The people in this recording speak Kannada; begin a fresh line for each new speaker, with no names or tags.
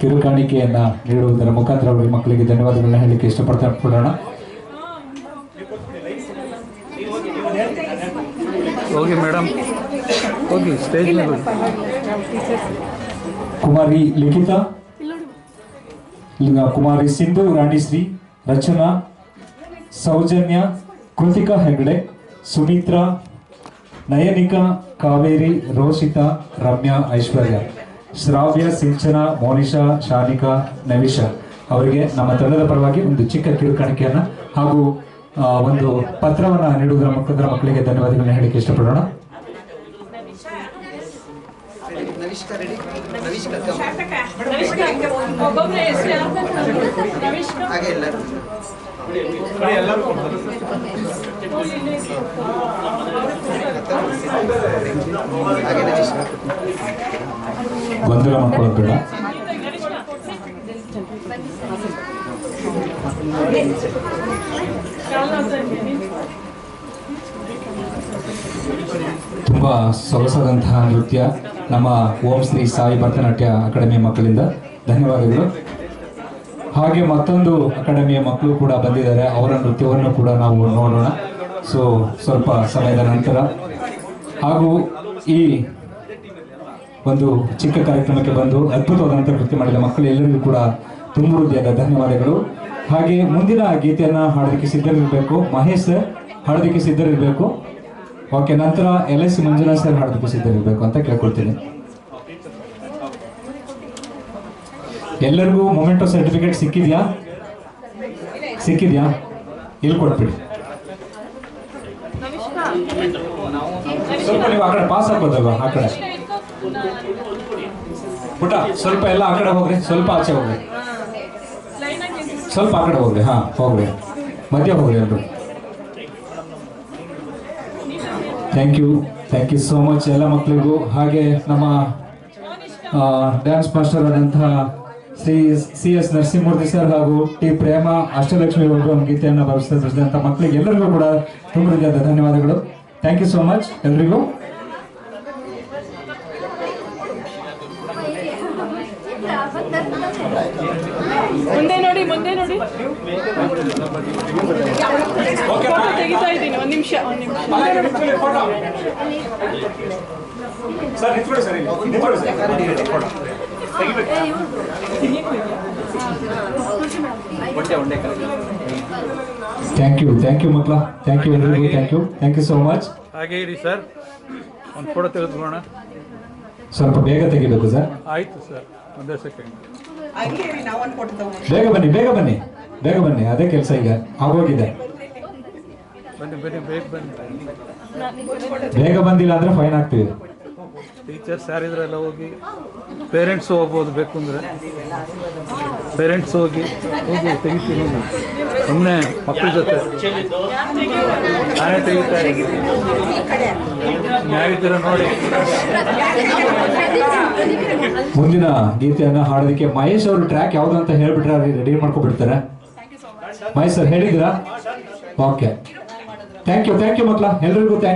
ಕಿರುಕಾಣಿಕೆಯನ್ನ ನೀಡುವುದರ ಮುಖಾಂತರ ಅವರಿಗೆ ಮಕ್ಕಳಿಗೆ ಧನ್ಯವಾದಗಳನ್ನ ಹೇಳಲಿಕ್ಕೆ ಇಷ್ಟಪಡ್ತಾ ಕೊಡೋಣ.
ಹೋಗಿ ಮೇಡಮ್ ಹೋಗಿ ಸ್ಟೇಜ್ ಮೇಲೆ
ಕುಮಾರಿ ಲಿಖಿತಾ. ಕುಮಾರಿ ಸಿಂಧು ರಾಣಿಶ್ರೀ ರಚನಾ ಸೌಜನ್ಯ ಕೃತಿಕಾ ಹೆಗಡೆ ಸುಮಿತ್ರಾ ನಯನಿಕಾ ಕಾವೇರಿ ರೋಷಿತಾ ರಮ್ಯಾ ಐಶ್ವರ್ಯ. ಶ್ರಾವ್ಯ, ಸಿಂಚನ ಮೋನಿಶಾ ಶಾನಿಕಾ, ನವಿಷ ಅವರಿಗೆ ನಮ್ಮ ತಂಡದ ಪರವಾಗಿ ಒಂದು ಚಿಕ್ಕ ಕಿರುಕಾಣಿಕೆಯನ್ನ ಹಾಗೂ ಒಂದು ಪತ್ರವನ್ನ ನೀಡುವುದರ ಮುಖಾಂತರ ಮಕ್ಕಳಿಗೆ ಧನ್ಯವಾದಗಳನ್ನ ಹೇಳಲಿಕ್ಕೆ ಇಷ್ಟಪಡೋಣ.
ಹಾಗೆ
ಮಾಡ್ಕೊಳ್ಳೋದು ಬೇಡ ತುಂಬ ಸೊಗಸಾದಂತಹ ನೃತ್ಯ. ನಮ್ಮ ಓಂ ಶ್ರೀ ಸಾಯಿ ಭರತನಾಟ್ಯ ಅಕಾಡೆಮಿ ಮಕ್ಕಳಿಂದ ಧನ್ಯವಾದಗಳು. ಹಾಗೆ ಮತ್ತೊಂದು ಅಕಾಡೆಮಿಯ ಮಕ್ಕಳು ಕೂಡ ಬಂದಿದ್ದಾರೆ. ಅವರ ನೃತ್ಯವನ್ನು ಕೂಡ ನಾವು ನೋಡೋಣ. ಸೊ ಸ್ವಲ್ಪ ಸಮಯದ ನಂತರ. ಹಾಗೂ ಈ ಒಂದು ಚಿಕ್ಕ ಕಾರ್ಯಕ್ರಮಕ್ಕೆ ಬಂದು ಅದ್ಭುತವಾದಂತಹ ನೃತ್ಯ ಮಾಡಿದ ಮಕ್ಕಳು ಎಲ್ಲರಿಗೂ ಕೂಡ ತುಂಬ ಹೃದಯದ ಧನ್ಯವಾದಗಳು. ಹಾಗೆ ಮುಂದಿನ ಗೀತೆಯನ್ನ ಹಾಡೋದಕ್ಕೆ ಸಿದ್ಧರಿರಬೇಕು. ಮಹೇಶ್ ಸರ್ ಹಾಡೋದಕ್ಕೆ ಸಿದ್ಧರಿರಬೇಕು. ಓಕೆ ನಂತರ ಎಲ್ ಎಸ್ ಮಂಜುನಾಥ್ ಸರ್ ಹಾಡೋದಕ್ಕೆ ಸಿದ್ಧರಿರಬೇಕು ಅಂತ ಕೇಳ್ಕೊಳ್ತೀನಿ. ಎಲ್ಲರಿಗೂ ಮೊಮೆಂಟೋ ಸರ್ಟಿಫಿಕೇಟ್ ಸಿಕ್ಕಿದ್ಯಾ? ಸಿಕ್ಕಿದ್ಯಾ? ಇಲ್ಲಿ ಕೊಟ್ಬಿಡಿ. ಸ್ವಲ್ಪ ನೀವು ಆ ಕಡೆ ಪಾಸ್ ಆಗ್ಬೋದಲ್ವಾ? ಆ ಕಡೆ. ಪುಟ, ಸ್ವಲ್ಪ ಎಲ್ಲ ಆ ಕಡೆ ಹೋಗ್ರಿ, ಸ್ವಲ್ಪ ಆಚೆ ಹೋಗ್ರಿ. ಸ್ವಲ್ಪ ಆ ಕಡೆ ಹೋಗ್ರಿ, ಹಾ, ಹೋಗ್ರಿ. ಮಧ್ಯ ಹೋಗ್ರಿ ಎಲ್ರು thank you thank you so much ಎಲ್ಲ ಮಕ್ಕಳಿಗೂ ಹಾಗೆ ನಮ್ಮ ಡ್ಯಾನ್ಸ್ ಮಾಸ್ಟರ್ ಆದಂತಹ Shri C S Narasimhamurthy sir ಹಾಗೂ ಟಿ ಪ್ರೇಮ ಅಷ್ಟಲಕ್ಷ್ಮಿ ಅವರು ಗೀತೆಯನ್ನು ಭಾವಿಸಿದಂಥ ಮಕ್ಕಳಿಗೆ ಎಲ್ಲರಿಗೂ ಕೂಡ ತುಂಬ ಧನ್ಯವಾದಗಳು. ಥ್ಯಾಂಕ್ ಯು ಸೋ ಮಚ್ ಎಲ್ರಿಗೂ
ಮುಂದೆ ನೋಡಿ ಮುಂದೆ ನೋಡಿ. ಫೋಟೋ ತೆಗಿತಾ ಇದ್ದೀನಿ ಒಂದ್ ನಿಮಿಷ ಒಂದ್ ನಿಮಿಷ.
ಥ್ಯಾಂಕ್ ಯು ಥ್ಯಾಂಕ್ ಯು ಮಕ್ಕಳ ಥ್ಯಾಂಕ್ ಯು ಎಲ್ರಿಗೂ thank you thank you so much
ಹಾಗೆ ಇರಿ ಸರ್ ಒಂದು ಫೋಟೋ ತೆಗೆದುಕೊಳ್ಳೋಣ.
ಸ್ವಲ್ಪ ಬೇಗ ತೆಗಿಬೇಕು ಸರ್
ಆಯಿತು ಸರ್ ಒಂದೇ ಸೆಕೆಂಡ್
ಬೇಗ ಬನ್ನಿ ಬೇಗ ಬನ್ನಿ ಬೇಗ ಬನ್ನಿ ಅದೇ ಕೆಲಸ ಈಗ ಆಗೋಗಿದೆ
ಬನ್ನಿ ಬನ್ನಿ ಬೇಗ ಬನ್ನಿ.
ಬೇಗ ಬಂದಿಲ್ಲ ಅಂದ್ರೆ ಫೈನ್ ಆಗ್ತೀವಿ.
ಟೀಚರ್ಸ್ ಯಾರಿದ್ರೆಲ್ಲ ಹೋಗಿ ಪೇರೆಂಟ್ಸ್ ಹೋಗ್ಬೋದು ಬೇಕು ಅಂದರೆ ಪೇರೆಂಟ್ಸ್ ಹೋಗಿ ಹೋಗಿ ತೆಗಿತೀನಿ ಹೋಗಿ ಸುಮ್ಮನೆ ಮಕ್ಕಳ ಜೊತೆ. ನಾನೇ ತೆಗಿತಾ ನ್ಯಾಯಿದ್ದೀರ ನೋಡಿ.
ಮುಂದಿನ ಗೀತೆಯನ್ನ ಹಾಡೋದಕ್ಕೆ ಮಹೇಶ್ ಅವರು ಟ್ರ್ಯಾಕ್ ಯಾವ್ದು ಅಂತ ಹೇಳ್ಬಿಟ್ರೆ ರೆಡಿ ಮಾಡ್ಕೊಬಿಡ್ತಾರೆ. Mahesh sir ಹೇಳಿದ್ರಾ okay thank you thank you ಮಕ್ಕಳ. ಎಲ್ರಿಗೂ ಥ್ಯಾಂಕ್ ಯು